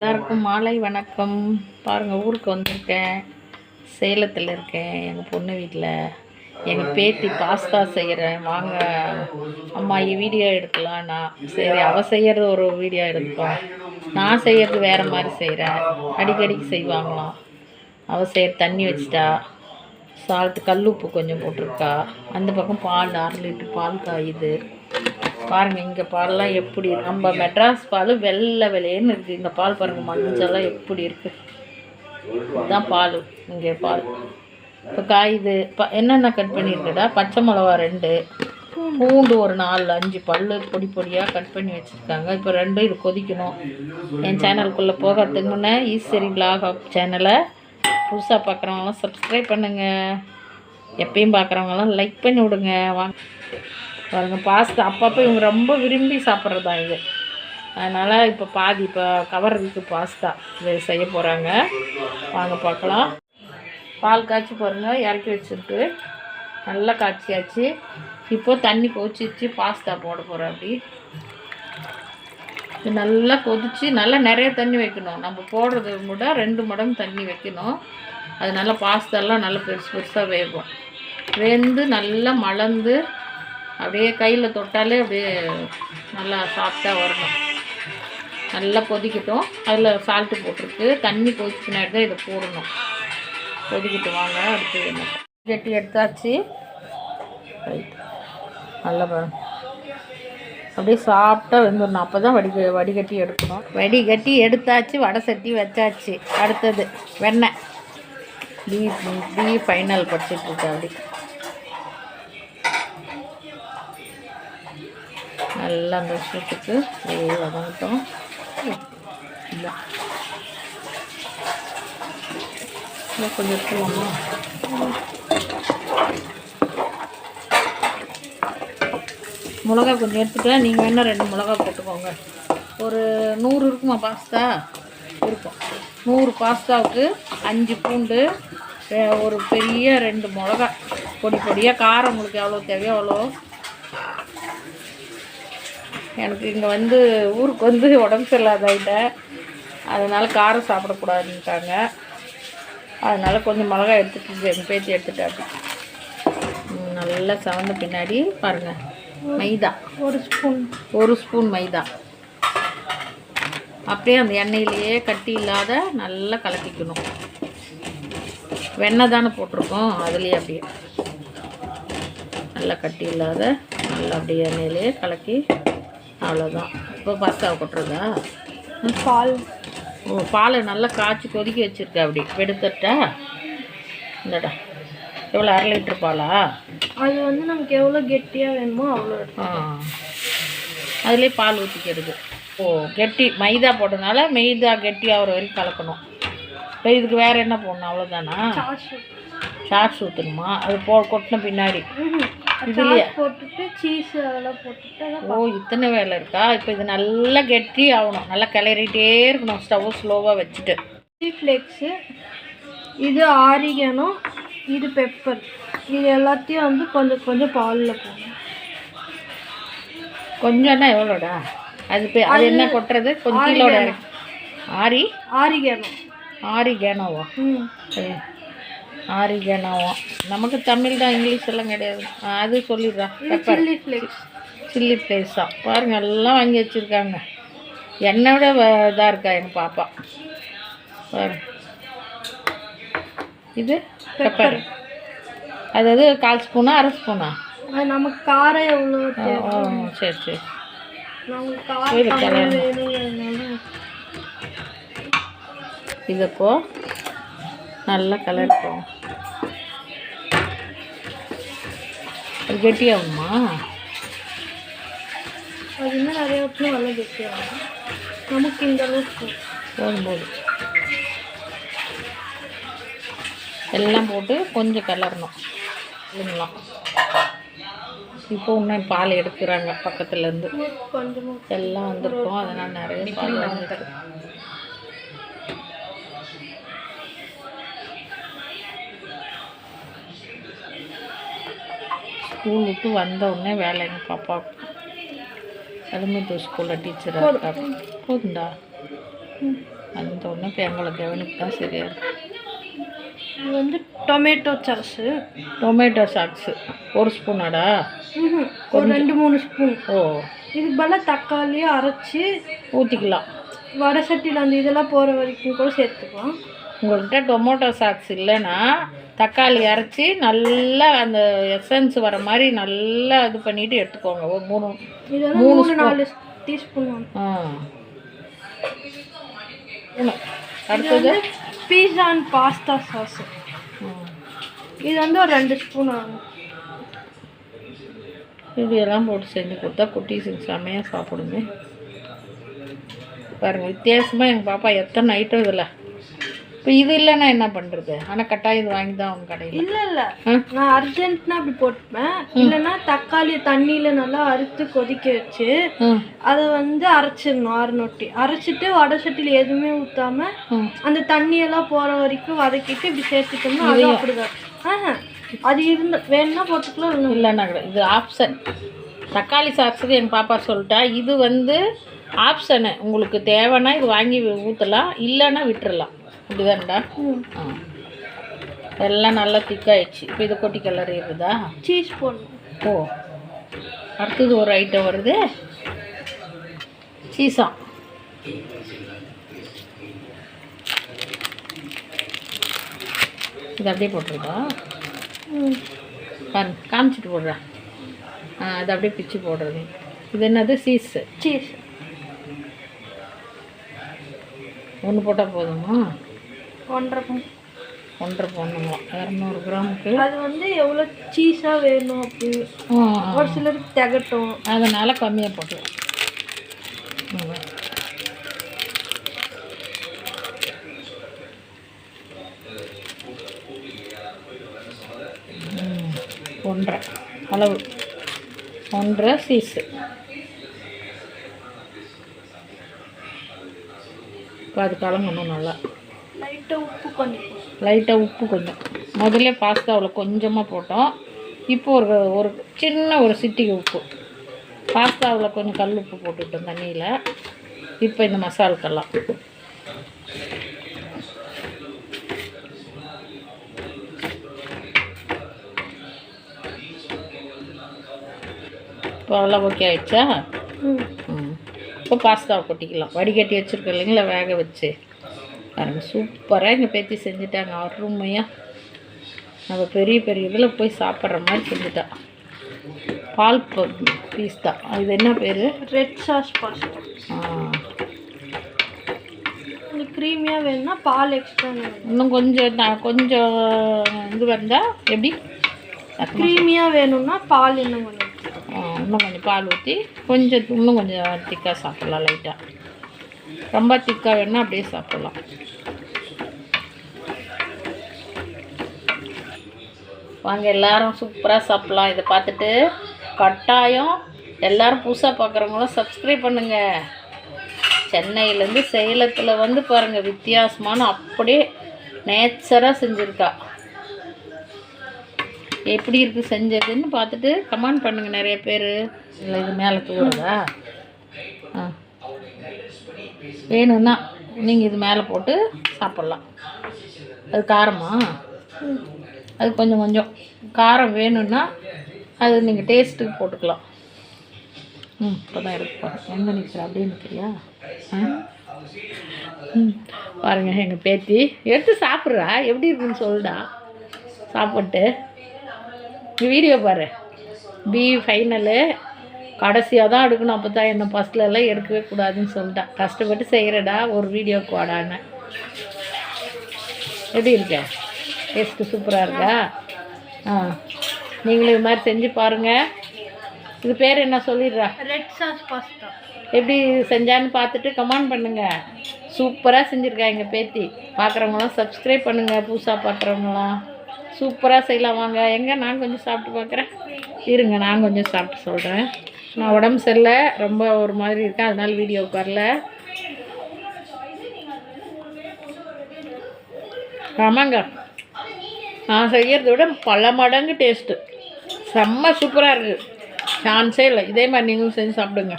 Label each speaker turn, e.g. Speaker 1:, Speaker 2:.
Speaker 1: எல்லாருக்கும் மாலை வணக்கம். பாருங்கள் ஊருக்கு வந்திருக்கேன். சேலத்தில் இருக்கேன். எங்கள் பொண்ணு வீட்டில் எங்கள் பேத்தி பாஸ்தா செய்கிறேன் வாங்க அம்மா வீடியோ எடுக்கலாம். நான் சரி அவள் செய்கிறது ஒரு வீடியோ எடுப்போம். நான் செய்கிறது வேறு மாதிரி செய்கிறேன் அடிக்கடிக்கு செய்வாங்களாம். அவள் செய்கிற தண்ணி வச்சிட்டா. சால்ட்டு கல் உப்பு கொஞ்சம் போட்டிருக்கா. அந்த பக்கம் பால் அரை லிட்டர் பால் காயுது. பாருங்கள் இங்கே பால்லாம் எப்படி நம்ம மெட்ராஸ் பால் வெள்ளை வெள்ளையன்னு இருக்குது இந்த பால் பாருங்கள் மஞ்சள்லாம் எப்படி இருக்குது இதுதான் பால். இங்கே பால். இப்போ காயுது ப என்னென்ன கட் பண்ணியிருக்கடா? பச்சை மிளகா ரெண்டு பூண்டு ஒரு நாலு அஞ்சு பல்லு பொடி பொடியாக கட் பண்ணி வச்சுருக்காங்க. இப்போ ரெண்டும் இது கொதிக்கணும். என் சேனலுக்குள்ளே போகிறதுக்கு முன்னே ஈஸ்வரி பிளாக் ஆஃப் சேனலை புதுசாக பார்க்குறவங்களாம் சப்ஸ்கிரைப் பண்ணுங்கள் எப்பயும் பார்க்குறவங்களாம் லைக் பண்ணி விடுங்க. வாங்க. பாருங்கள் பாஸ்தா. அப்பப்போ இவங்க ரொம்ப விரும்பி சாப்பிட்றதா இது. அதனால் இப்போ பாதி இப்போ கவர்றதுக்கு பாஸ்தா இது செய்ய போகிறாங்க வாங்க பார்க்கலாம் பால் காய்ச்சி பாருங்கள் இறக்கி வச்சுருக்கு. நல்லா காய்ச்சியாச்சு. இப்போ தண்ணி கொதிச்சிச்சு பாஸ்தா போட போகிறேன் அப்படி. இது நல்லா கொதிச்சு நல்லா நிறைய தண்ணி வைக்கணும். நம்ம போடுறது கூட ரெண்டு மடங்கு தண்ணி வைக்கணும். அது நல்லா பாஸ்தாலாம் நல்லா பெருசு பெருசாக வேகும். வெந்து நல்லா மலர்ந்து அப்படியே கையில் தொட்டாலே அப்படியே நல்லா சாஃப்டாக வரணும். நல்லா கொதிக்கட்டும். அதில் சால்ட்டு போட்டிருக்கு. தண்ணி கொதிச்சு பின்னாடி தான் இதை போடணும். கொதிக்கிட்டு வாங்க அடுத்து என்ன? கட்டி எடுத்தாச்சு. ரைட் நல்லா பாருங்க அப்படியே சாப்பிட்டா வெந்துடணும். அப்போ தான் வடி வடிகட்டி எடுக்கணும். வடிகட்டி எடுத்தாச்சு. வடை சட்டி வச்சாச்சு. அடுத்தது வெண்ணெய். பி பி ஃபைனல் படிச்சிட்ருக்கேன் அப்படி. நல்லா அந்த விஷயத்துக்கு அப்படியே வதங்கட்டும். இல்லை கொஞ்சம் எடுத்துவோமா மிளகா கொஞ்சம் எடுத்துக்கலாம் நீங்கள் வேணால் ரெண்டு மிளகா போட்டுக்கோங்க. ஒரு நூறு இருக்குமா பாஸ்தா? இருக்கும். நூறு பாஸ்தாவுக்கு அஞ்சு பூண்டு ஒரு பெரிய ரெண்டு மிளகா பொடி பொடியாக காரம் உங்களுக்கு எவ்வளோ தேவையோ அவ்வளோ எனக்கு இங்கே வந்து ஊருக்கு வந்து உடம்பு சரியில்லாதாயிட்டேன் அதனால் காரம் சாப்பிடக்கூடாதுன்ட்டாங்க. அதனால் கொஞ்சம் மிளகாய் எடுத்துட்டு எங்கள் பேத்தி எடுத்துட்டாப்பி ம், நல்லா சவந்த பின்னாடி பாருங்கள் மைதா.
Speaker 2: ஒரு ஸ்பூன்.
Speaker 1: ஒரு ஸ்பூன் மைதா. அப்படியே அந்த எண்ணெயிலேயே கட்டி இல்லாத நல்லா கலக்கிக்கணும். வெண்ணெய் தானே போட்டிருக்கோம் அதுலேயே அப்படியே. நல்லா கட்டி இல்லாத நல்லா அப்படியே எண்ணெயிலேயே கலக்கி அவ்வளோதான் இப்போ பாஸ்தாவை கொட்டுறதா
Speaker 2: பால்.
Speaker 1: ஓ பாலை நல்லா காய்ச்சி கொதிக்க வச்சுருக்க அப்படி. எடுத்துட்டா இந்தடா. எவ்வளோ அரை லிட்டர் பாலா?
Speaker 2: அது வந்து நமக்கு எவ்வளோ கெட்டியாக வேணுமோ அவ்வளோ
Speaker 1: ஆ. அதுலேயே பால் ஊற்றிக்கிறது ஓ கெட்டி மைதா போட்டதுனால மைதா கெட்டி ஆகிற வரைக்கும் கலக்கணும். இப்போ இதுக்கு வேறு என்ன போடணும்? அவ்வளோதானா
Speaker 2: சாஸ்
Speaker 1: ஊற்றணுமா அது போ கொட்டின பின்னாடி. இதுலையே.
Speaker 2: போட்டுட்டு சீஸ் அதெல்லாம் போட்டுட்டு
Speaker 1: ஓ இத்தனை வேலை இருக்கா? இப்போ இது நல்லா கெட்டி ஆகணும். நல்லா கிளறிட்டே இருக்கணும். ஸ்டவ் ஸ்லோவாக வச்சுட்டு.
Speaker 2: சில்லி ஃப்ளேக்ஸு இது ஆரிகனோ இது பெப்பர் இது எல்லாத்தையும் வந்து கொஞ்சம் கொஞ்சம் பாலில் போடணும்.
Speaker 1: கொஞ்சம்னா எவ்வளோடா? அது இப்போ அது என்ன கொட்டுறது? கொஞ்சம். ஆரி
Speaker 2: ஆரிகனோ.
Speaker 1: ஆரி? கேனோவா
Speaker 2: ம்.
Speaker 1: ஆரி கேனோவா நமக்கு தமிழ் தான் இங்கிலீஷ் எல்லாம் கிடையாது அது சொல்லிடுறா.
Speaker 2: சில்லி ஃப்ளேக்ஸ்
Speaker 1: சில்லி ஃப்ளேக்ஸா பாருங்க எல்லாம் வாங்கி வச்சுருக்காங்க. என்னை விட இதாக இருக்கா எங்கள் பாப்பா? பாருங்க இது பெப்பர் அதாவது கால் ஸ்பூனா அரை ஸ்பூனா?
Speaker 2: நமக்கு காரம் எவ்வளோ
Speaker 1: சரி சரி.
Speaker 2: நமக்கு
Speaker 1: சரி,
Speaker 2: காரம்
Speaker 1: கலர்.
Speaker 2: கம்மியாக வேணுங்கிறதுனால.
Speaker 1: இது இப்போ நல்லா கலர் போகும் அது கெட்டியாகுமா?
Speaker 2: அது இன்னும் நிறைய ஊற்றினா நல்லா கெட்டியாகும். நமக்கு இந்த அளவுக்கு.
Speaker 1: போதும் போதும். எல்லாம் போட்டு கொஞ்சம் கலரணும் இல்லைங்களா? இப்போ இன்னும் பால் எடுக்கிறாங்க பக்கத்துலேருந்து. எல்லாம் வந்திருக்கும். அதனால் நிறைய பால் வந்துருக்கு. ஸ்கூல் விட்டு வந்த உடனே வேலை எங்கள் பாப்பாவுக்கு எலிமெண்ட்ரி ஸ்கூலில் டீச்சராக இருக்காங்க. போதுண்டா அந்த ஒன்று இப்போ எங்களை கவனிக்கு தான் சரியா இருக்கு.
Speaker 2: இது வந்து டொமேட்டோ சாஸு
Speaker 1: டொமேட்டோ சாக்ஸு ஒரு ஸ்பூனாடா
Speaker 2: ஒரு ரெண்டு மூணு ஸ்பூன்
Speaker 1: ஓ.
Speaker 2: இதுக்கு பதிலாக தக்காளியை அரைச்சி
Speaker 1: ஊற்றிக்கலாம்
Speaker 2: வடை சட்டியில் அந்த இதெல்லாம் போகிற வரைக்கும் கூட சேர்த்துக்கலாம்.
Speaker 1: உங்கள்கிட்ட டொமேட்டோ சாக்ஸ் இல்லைன்னா தக்காளி அரைச்சி நல்லா அந்த எசன்ஸ் வர மாதிரி நல்லா இது பண்ணிட்டு எடுத்துக்கோங்க. ஒரு மூணு
Speaker 2: இது மூணு நாலு டீஸ்பூன்
Speaker 1: ஆ. அடுத்தது?
Speaker 2: Pizza and pasta sauce. இது வந்து ஒரு ரெண்டு ஸ்பூன் ஆகும்.
Speaker 1: இப்படியெல்லாம் போட்டு செஞ்சு கொடுத்தா குட்டீஸுக்கு செம்மையாக சாப்பிடுங்க பாருங்கள் வித்தியாசமாக எங்கள் பாப்பா எத்தனை ஐட்டம் இதில்? இப்போ இது இல்லைன்னா என்ன பண்ணுறது ஆனால் கட்டாயம் இது வாங்கி தான் அவங்க கடையில்.
Speaker 2: இல்லை இல்லை? நான் அர்ஜென்ட்னா அப்படி போட்டுப்பேன். இல்லைன்னா தக்காளியை தண்ணியில் நல்லா அறுத்து கொதிக்க வச்சு அதை வந்து அரைச்சிடணும் அரைநொட்டி அரைச்சிட்டு வடை சட்டியில் எதுவுமே ஊற்றாம அந்த தண்ணியெல்லாம் போகிற வரைக்கும் வதக்கிட்டு இப்படி சேர்த்துட்டோம்னா அது அப்படிதான். அது இருந்த வேணும்னா போட்டுக்கலாம் இல்லைன்னா
Speaker 1: இல்லைன்னா கூட இது ஆப்ஷன் தக்காளி சாக்ஸுக்கு எங்கள் பாப்பா சொல்லிட்டா இது வந்து ஆப்ஷனு உங்களுக்கு தேவைன்னா இது வாங்கி ஊற்றலாம் இல்லைன்னா விட்டுறலாம். இப்படிதான்டா
Speaker 2: ம்.
Speaker 1: ஆ. எல்லாம் நல்லா திக்காயிடுச்சு. இப்போ இது கொட்டி கலர் இருக்குதா
Speaker 2: சீஸ் போடணும்.
Speaker 1: ஓ. அடுத்தது ஒரு ஐட்டம் வருது. சீசம் இது அப்படியே போட்டுருதா
Speaker 2: ம்.
Speaker 1: பாரு காமிச்சிட்டு போடுறேன் ஆ அது அப்படியே பிச்சு போடுறது. இது என்னது? சீஸு.
Speaker 2: சீஸ்.
Speaker 1: ஒன்று போட்டால் போதுமா?
Speaker 2: ஒன்றரை பங்கு.
Speaker 1: ஒன்றரை போடணுங்களா இரநூறு கிராமுக்கு?
Speaker 2: அது வந்து எவ்வளோ சீஸாக வேணும் அப்படின்னு
Speaker 1: ஆ,
Speaker 2: ஒரு சிலருக்கு திகட்டும்.
Speaker 1: அதனால் கம்மியாக போட்டு ம். ம். ஒன்றரை. அளவு. ஒன்றரை சீஸு. இப்போ அது கலங்கணும் நல்லா.
Speaker 2: லைட்டாக உப்பு கொஞ்சம்.
Speaker 1: லைட்டாக உப்பு கொஞ்சம். முதல்ல பாஸ்தாவில் கொஞ்சமாக போட்டோம். இப்போ ஒரு ஒரு சின்ன ஒரு சிட்டிகை உப்பு. பாஸ்தாவில் கொஞ்சம் கல் உப்பு போட்டுவிட்டோம் தண்ணியில். இப்போ இந்த மசாலுக்கெல்லாம். இப்போ அவ்வளோ ஓகே ஆயிடுச்சா? இப்போ பாஸ்தாவை கொட்டிக்கலாம். வடிகட்டி வச்சுருக்கோம் இல்லைங்களா? வேக வச்சு. பாருங்க சூப்பராக எங்கள் பேத்தி செஞ்சுட்டாங்க அருமையாக நம்ம பெரிய பெரிய இதில் போய் சாப்பிட்ற மாதிரி செஞ்சுட்டா. பால் பீஸ் தான். இது என்ன பேர்?
Speaker 2: ரெட் சாஸ் பாஸ்தா உங்களுக்கு க்ரீமியாக வேணும்னா பால் எக்ஸ்ட்ரா
Speaker 1: இன்னும் கொஞ்சம் கொஞ்சம் இது வந்தால் எப்படி?
Speaker 2: க்ரீமியாக வேணும்னா பால் இன்னும் கொஞ்சம்.
Speaker 1: ஆ, இன்னும் கொஞ்சம் பால் ஊற்றி கொஞ்சம் இன்னும் கொஞ்சம் திக்காக சாப்பிட்லாம் லைட்டாக ரொம்ப திக்காக வேணும்னா அப்படியே சாப்பிட்லாம். வாங்க எல்லாரும் சூப்பராக சாப்பிட்லாம். இதை பார்த்துட்டு கட்டாயம் எல்லோரும் புதுசாக பார்க்குறவங்களும் சப்ஸ்கிரைப் பண்ணுங்கள் சென்னையிலேருந்து சேலத்தில் வந்து பாருங்கள் வித்தியாசமான அப்படியே நேச்சராக செஞ்சுருக்கா. எப்படி இருக்குது செஞ்சதுன்னு பார்த்துட்டு கமெண்ட் பண்ணுங்கள் நிறைய பேர். இல்லை இது மேலே தூருதா வேணும்னா நீங்கள் இது மேலே போட்டு சாப்பிட்லாம். அது காரமா? அது கொஞ்சம் கொஞ்சம். காரம் வேணும்னா அது நீங்கள் டேஸ்ட்டுக்கு போட்டுக்கலாம். ம் இப்போ தான் இருக்கு எங்கே நிற்கிற அப்படியே நிற்கிறியா ம் பாருங்கள் எங்கள் பேத்தி. எடுத்து சாப்பிட்றா. எப்படி இருக்குன்னு சொல்லுடா. சாப்பிட்டு. வீடியோ பாரு. பி ஃபைனலு கடைசியாக தான் எடுக்கணும் அப்போ தான் என்ன ஃபஸ்ட்டில் எல்லாம் எடுக்கவே கூடாதுன்னு சொல்லிட்டான். கஷ்டப்பட்டு செய்கிறடா ஒரு வீடியோக்கு வாடான்னு எப்படி இருக்க? டேஸ்ட்டு சூப்பராக இருக்கா? ஆ. நீங்களும் இது மாதிரி செஞ்சு பாருங்கள் இது பேர் என்ன சொல்லிடுறா?
Speaker 2: ரெட் சாஸ் பாஸ்தா
Speaker 1: எப்படி செஞ்சான்னு பார்த்துட்டு கமெண்ட் பண்ணுங்கள் சூப்பராக செஞ்சுருக்கா எங்கள் பேத்தி. பார்க்குறவங்களாம் சப்ஸ்கிரைப் பண்ணுங்கள் புதுசாக பார்க்குறவங்களாம். சூப்பராக செய்யலாம் வாங்க. எங்கே? நான் கொஞ்சம் சாப்பிட்டு பார்க்குறேன் இருங்க நான் கொஞ்சம் சாப்பிட்டு சொல்கிறேன் நான் உடம்பு சரியில்லை. ரொம்ப ஒரு மாதிரி இருக்கேன். அதனால் வீடியோவுக்கு வரல. ஆமாங்க. நான் செய்கிறத விட பல மடங்கு டேஸ்ட்டு செம்ம சூப்பராக இருக்குது சான்ஸே இல்லை. இதே மாதிரி நீங்களும் செஞ்சு சாப்பிடுங்க.